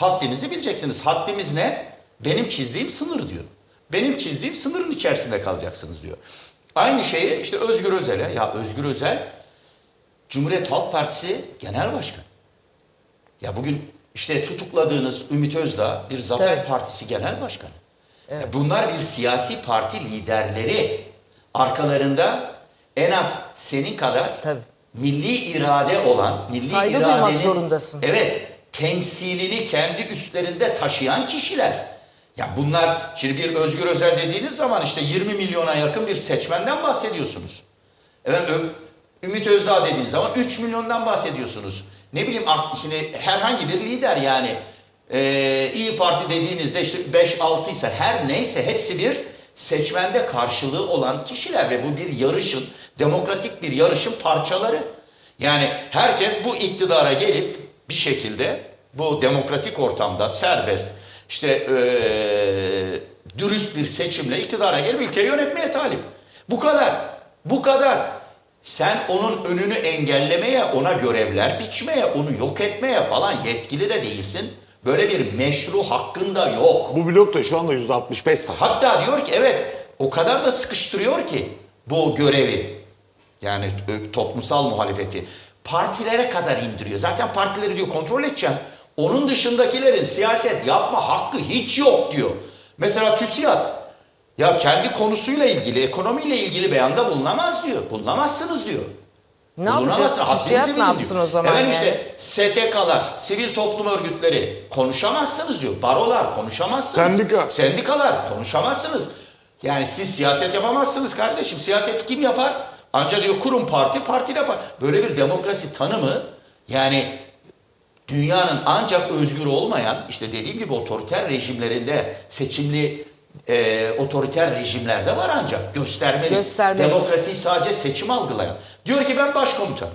haddinizi bileceksiniz. Haddimiz ne? Benim çizdiğim sınır diyor. Benim çizdiğim sınırın içerisinde kalacaksınız diyor. Aynı şeyi işte Özgür Özel'e, ya Özgür Özel Cumhuriyet Halk Partisi Genel Başkanı. Ya bugün işte tutukladığınız Ümit Özdağ bir Zafer Tabii. Partisi Genel Başkanı. Ya bunlar bir siyasi parti liderleri. Arkalarında en az senin kadar Tabii. milli irade olan, milli Saygı iradenin, duymak zorundasın. Evet, temsilini kendi üstlerinde taşıyan kişiler. Ya bunlar şimdi bir Özgür Özel dediğiniz zaman işte 20 milyona yakın bir seçmenden bahsediyorsunuz. Efendim Ümit Özdağ dediğiniz zaman 3 milyondan bahsediyorsunuz. Ne bileyim şimdi herhangi bir lider yani e, İyi Parti dediğinizde işte 5-6 ise her neyse hepsi bir seçmende karşılığı olan kişiler ve bu bir yarışın, demokratik bir yarışın parçaları. Yani herkes bu iktidara gelip bir şekilde bu demokratik ortamda serbest, işte eee, dürüst bir seçimle iktidara gelip ülkeyi yönetmeye talip. Bu kadar. Bu kadar. Sen onun önünü engellemeye, ona görevler biçmeye, onu yok etmeye falan yetkili de değilsin. Böyle bir meşru hakkın da yok. Bu blok da şu anda %65 saf. Hatta diyor ki evet o kadar da sıkıştırıyor ki bu görevi. Yani e, toplumsal muhalefeti partilere kadar indiriyor. Zaten partileri diyor kontrol edeceğim. Onun dışındakilerin siyaset yapma hakkı hiç yok diyor. Mesela TÜSİAD ya kendi konusuyla ilgili, ekonomiyle ilgili beyanda bulunamaz diyor. Bulunamazsınız diyor. Ne haddinizi TÜSİAD ne yapsın diyor. o zaman Efendim yani? işte STK'lar, sivil toplum örgütleri konuşamazsınız diyor. Barolar konuşamazsınız. Sendika. Sendikalar konuşamazsınız. Yani siz siyaset yapamazsınız kardeşim. Siyaseti kim yapar? Anca diyor kurum parti, parti yapar. Böyle bir demokrasi tanımı yani dünyanın ancak özgür olmayan işte dediğim gibi otoriter rejimlerinde seçimli e, otoriter rejimlerde var ancak göstermeli. Göstermeli. Demokrasiyi sadece seçim algılayan. Diyor ki ben başkomutanım.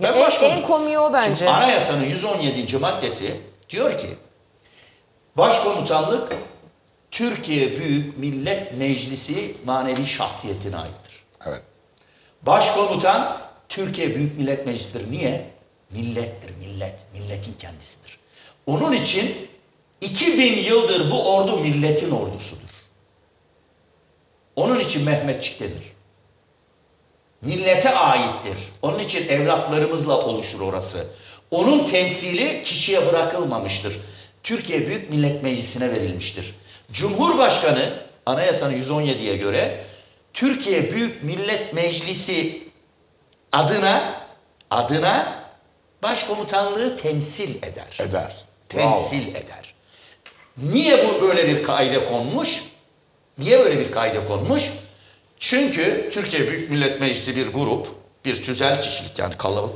Ya Ben en, en komiği o bence. Şimdi anayasanın 117. maddesi diyor ki başkomutanlık Türkiye Büyük Millet Meclisi manevi şahsiyetine aittir. Evet. Başkomutan Türkiye Büyük Millet Meclisi'dir. Niye? Millettir, millet. Milletin kendisidir. Onun için 2000 yıldır bu ordu milletin ordusudur. Onun için Mehmetçik denir. Millete aittir. Onun için evlatlarımızla oluşur orası. Onun temsili kişiye bırakılmamıştır. Türkiye Büyük Millet Meclisi'ne verilmiştir. Cumhurbaşkanı anayasanın 117'ye göre Türkiye Büyük Millet Meclisi adına adına başkomutanlığı temsil eder. Eder. Temsil eder. Niye bu böyle bir kaide konmuş? Niye böyle bir kaide konmuş? Çünkü Türkiye Büyük Millet Meclisi bir grup, bir tüzel kişilik yani kalabalık.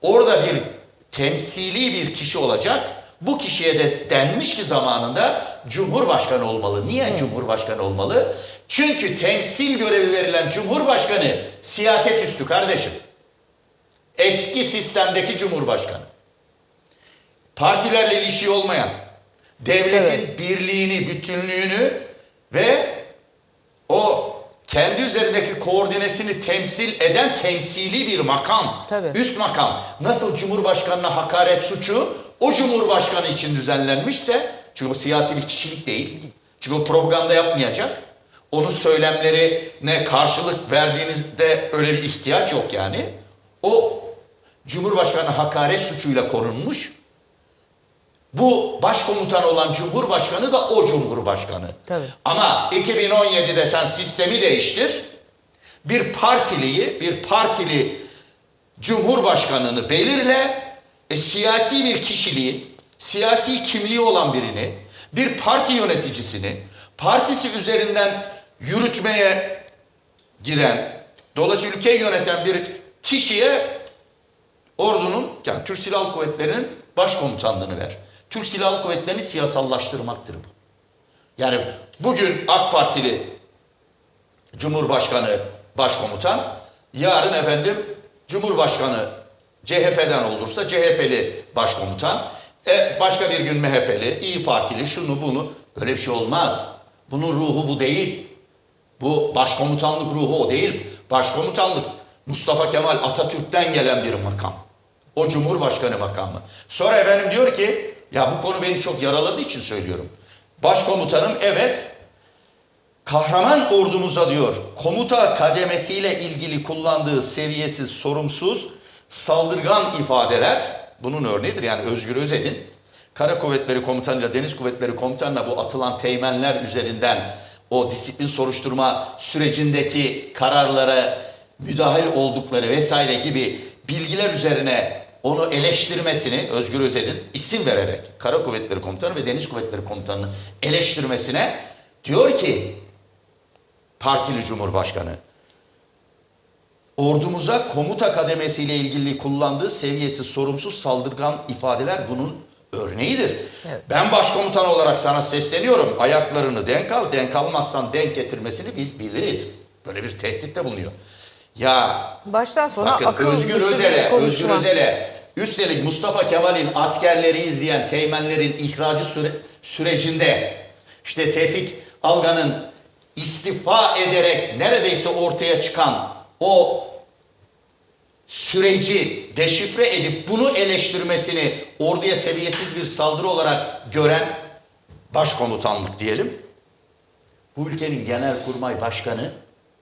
Orada bir temsili bir kişi olacak. Bu kişiye de denmiş ki zamanında Cumhurbaşkanı olmalı. Niye Cumhurbaşkanı olmalı? Çünkü temsil görevi verilen Cumhurbaşkanı siyaset üstü kardeşim. Eski sistemdeki Cumhurbaşkanı. Partilerle ilişiği olmayan, devletin Evet. birliğini, bütünlüğünü ve o kendi üzerindeki koordinesini temsil eden temsili bir makam. Tabii. Üst makam. Nasıl Cumhurbaşkanına hakaret suçu o Cumhurbaşkanı için düzenlenmişse çünkü o siyasi bir kişilik değil. Çünkü o propaganda yapmayacak. Onun söylemlerine karşılık verdiğinizde öyle bir ihtiyaç yok yani. O Cumhurbaşkanı hakaret suçuyla korunmuş. Bu başkomutan olan Cumhurbaşkanı da o Cumhurbaşkanı. Tabii. Ama 2017'de sen sistemi değiştir. Bir partiliyi, bir partili Cumhurbaşkanını belirle. E, siyasi bir kişiliği, siyasi kimliği olan birini, bir parti yöneticisini, partisi üzerinden yürütmeye giren, dolayısıyla ülkeyi yöneten bir kişiye ordunun, yani Türk Silahlı Kuvvetleri'nin başkomutanlığını ver. Türk Silahlı Kuvvetleri'ni siyasallaştırmaktır bu. Yani bugün AK Partili Cumhurbaşkanı başkomutan, yarın efendim Cumhurbaşkanı CHP'den olursa CHP'li başkomutan, e, başka bir gün MHP'li, İyi Partili, şunu bunu. Böyle bir şey olmaz. Bunun ruhu bu değil. Bu başkomutanlık ruhu o değil. Başkomutanlık Mustafa Kemal Atatürk'ten gelen bir makam. O Cumhurbaşkanı makamı. Sonra efendim diyor ki ya bu konu beni çok yaraladığı için söylüyorum. Başkomutanım evet kahraman ordumuza diyor komuta kademesiyle ilgili kullandığı seviyesiz, sorumsuz, saldırgan ifadeler bunun örneğidir. Yani Özgür Özel'in Kara Kuvvetleri Komutanı'yla Deniz Kuvvetleri Komutanı'na bu atılan teğmenler üzerinden o disiplin soruşturma sürecindeki kararlara müdahil oldukları vesaire gibi bilgiler üzerine onu eleştirmesini Özgür Özel'in isim vererek Kara Kuvvetleri Komutanı ve Deniz Kuvvetleri Komutanı'nı eleştirmesine diyor ki partili cumhurbaşkanı ordumuza komuta kademesiyle ilgili kullandığı seviyesiz sorumsuz saldırgan ifadeler bunun örneğidir. Evet. Ben başkomutan olarak sana sesleniyorum. Ayaklarını denk al. Denk almazsan denk getirmesini biz biliriz. Böyle bir tehditte bulunuyor. Ya Baştan sona Bakın akıl Özgür dışı bir Özel'e, konuşma. Özgür Özel'e üstelik Mustafa Kemal'in askerleri izleyen teğmenlerin ihracı süre- sürecinde işte Tevfik Algan'ın istifa ederek neredeyse ortaya çıkan o süreci deşifre edip bunu eleştirmesini orduya seviyesiz bir saldırı olarak gören başkomutanlık diyelim. Bu ülkenin genelkurmay başkanı,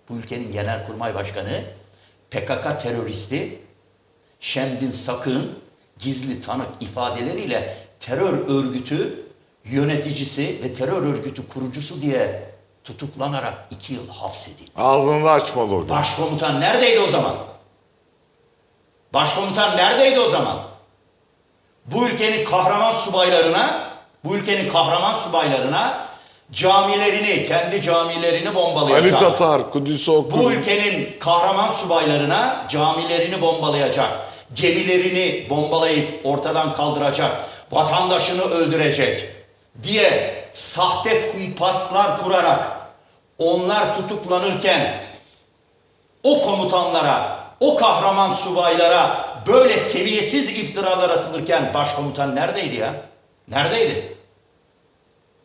bu ülkenin genelkurmay başkanı PKK teröristi Şemdin Sakın gizli tanık ifadeleriyle terör örgütü yöneticisi ve terör örgütü kurucusu diye tutuklanarak iki yıl hapsedildi. Ağzını açmalı hocam. Başkomutan neredeydi o zaman? Başkomutan neredeydi o zaman? Bu ülkenin kahraman subaylarına, bu ülkenin kahraman subaylarına camilerini, kendi camilerini Ali bombalayacak. Tatar, Kudüs'ü okur. Bu ülkenin kahraman subaylarına camilerini bombalayacak, gemilerini bombalayıp ortadan kaldıracak, vatandaşını öldürecek diye sahte kumpaslar kurarak onlar tutuklanırken o komutanlara, o kahraman subaylara böyle seviyesiz iftiralar atılırken başkomutan neredeydi ya? Neredeydi?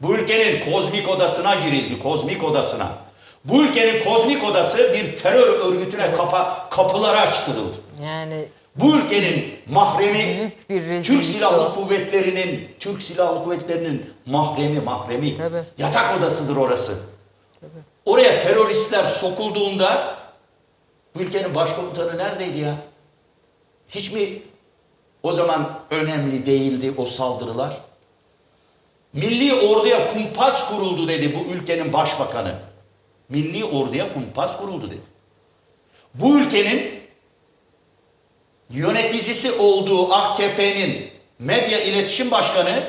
Bu ülkenin kozmik odasına girildi, kozmik odasına. Bu ülkenin kozmik odası bir terör örgütüne kapa, kapıları açtırıldı. Yani Bu ülkenin mahremi Büyük bir Türk Silahlı o. Kuvvetleri'nin Türk Silahlı Kuvvetleri'nin mahremi mahremi. Tabii. Yatak odasıdır orası. Oraya teröristler sokulduğunda bu ülkenin başkomutanı neredeydi ya? Hiç mi o zaman önemli değildi o saldırılar? Milli orduya kumpas kuruldu dedi bu ülkenin başbakanı. Milli orduya kumpas kuruldu dedi. Bu ülkenin yöneticisi olduğu AKP'nin medya iletişim başkanı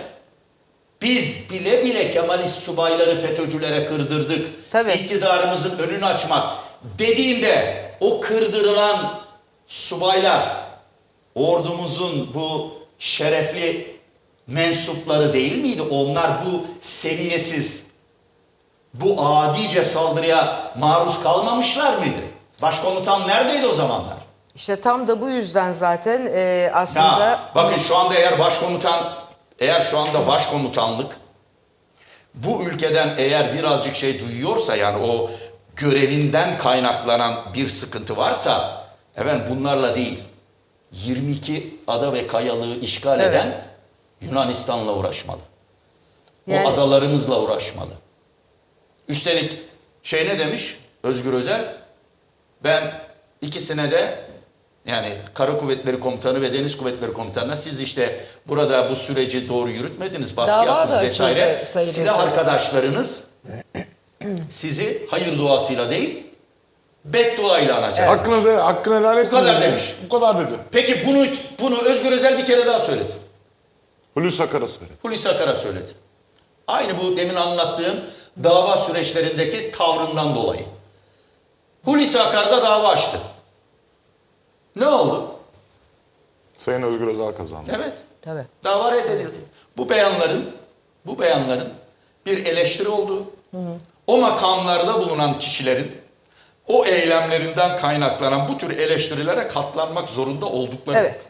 biz bile bile Kemalist subayları FETÖ'cülere kırdırdık. Tabii. İktidarımızın önünü açmak dediğinde o kırdırılan subaylar ordumuzun bu şerefli mensupları değil miydi? Onlar bu seviyesiz, bu adice saldırıya maruz kalmamışlar mıydı? Başkomutan neredeydi o zamanlar? işte tam da bu yüzden zaten e, aslında Ya, bakın şu anda eğer başkomutan, eğer şu anda başkomutanlık bu ülkeden eğer birazcık şey duyuyorsa yani o görevinden kaynaklanan bir sıkıntı varsa efendim bunlarla değil 22 ada ve kayalığı işgal Evet. eden Yunanistan'la uğraşmalı. Yani- O adalarımızla uğraşmalı. Üstelik şey ne demiş Özgür Özel? Ben ikisine de yani Kara Kuvvetleri Komutanı ve Deniz Kuvvetleri Komutanı'na siz işte burada bu süreci doğru yürütmediniz, baskı Dava yaptınız vesaire. Sayın Silah arkadaşlarınız sizi hayır duasıyla değil, bedduayla anacak. Hakkını, de, hakkını helal etmedi. kadar demiş. Bu kadar dedi. Peki bunu bunu Özgür Özel bir kere daha söyledi. Hulusi Akar'a söyledi. Hulusi Akar'a söyledi. Aynı bu demin anlattığım dava süreçlerindeki tavrından dolayı. Hulusi Akar da dava açtı. Ne oldu? Sayın Özgür Özel kazandı. Evet. tabii. Dava reddedildi. Bu beyanların bu beyanların bir eleştiri olduğu, o makamlarda bulunan kişilerin o eylemlerinden kaynaklanan bu tür eleştirilere katlanmak zorunda oldukları Evet.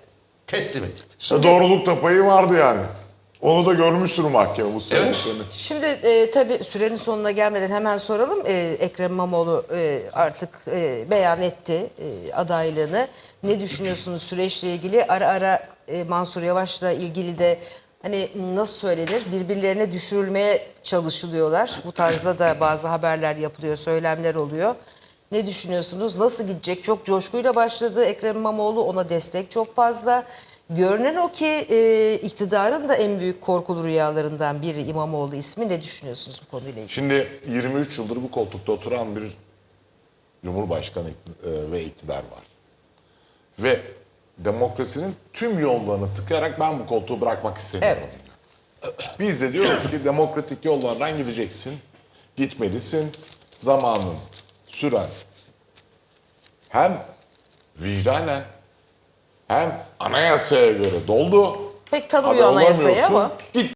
Teslim edildi. E, Doğruluk da payı vardı yani. Onu da görmüştür mahkeme bu söylediklerini. Şimdi e, tabii sürenin sonuna gelmeden hemen soralım. E, Ekrem İmamoğlu e, artık e, beyan etti e, adaylığını. Ne düşünüyorsunuz süreçle ilgili? Ara ara e, Mansur Yavaş'la ilgili de hani nasıl söylenir birbirlerine düşürülmeye çalışılıyorlar. Bu tarzda da bazı haberler yapılıyor, söylemler oluyor. Ne düşünüyorsunuz? Nasıl gidecek? Çok coşkuyla başladı Ekrem İmamoğlu. Ona destek çok fazla. Görünen o ki e, iktidarın da en büyük korkulu rüyalarından biri İmamoğlu ismi. Ne düşünüyorsunuz bu konuyla ilgili? Şimdi 23 yıldır bu koltukta oturan bir Cumhurbaşkanı e, ve iktidar var. Ve demokrasinin tüm yollarını tıkayarak ben bu koltuğu bırakmak istemiyorum. Evet. Biz de diyoruz ki demokratik yollardan gideceksin. Gitmelisin. Zamanın, süren hem vicdanen hem anayasaya göre doldu. Pek tanımıyor anayasayı olamıyorsun. ama. Git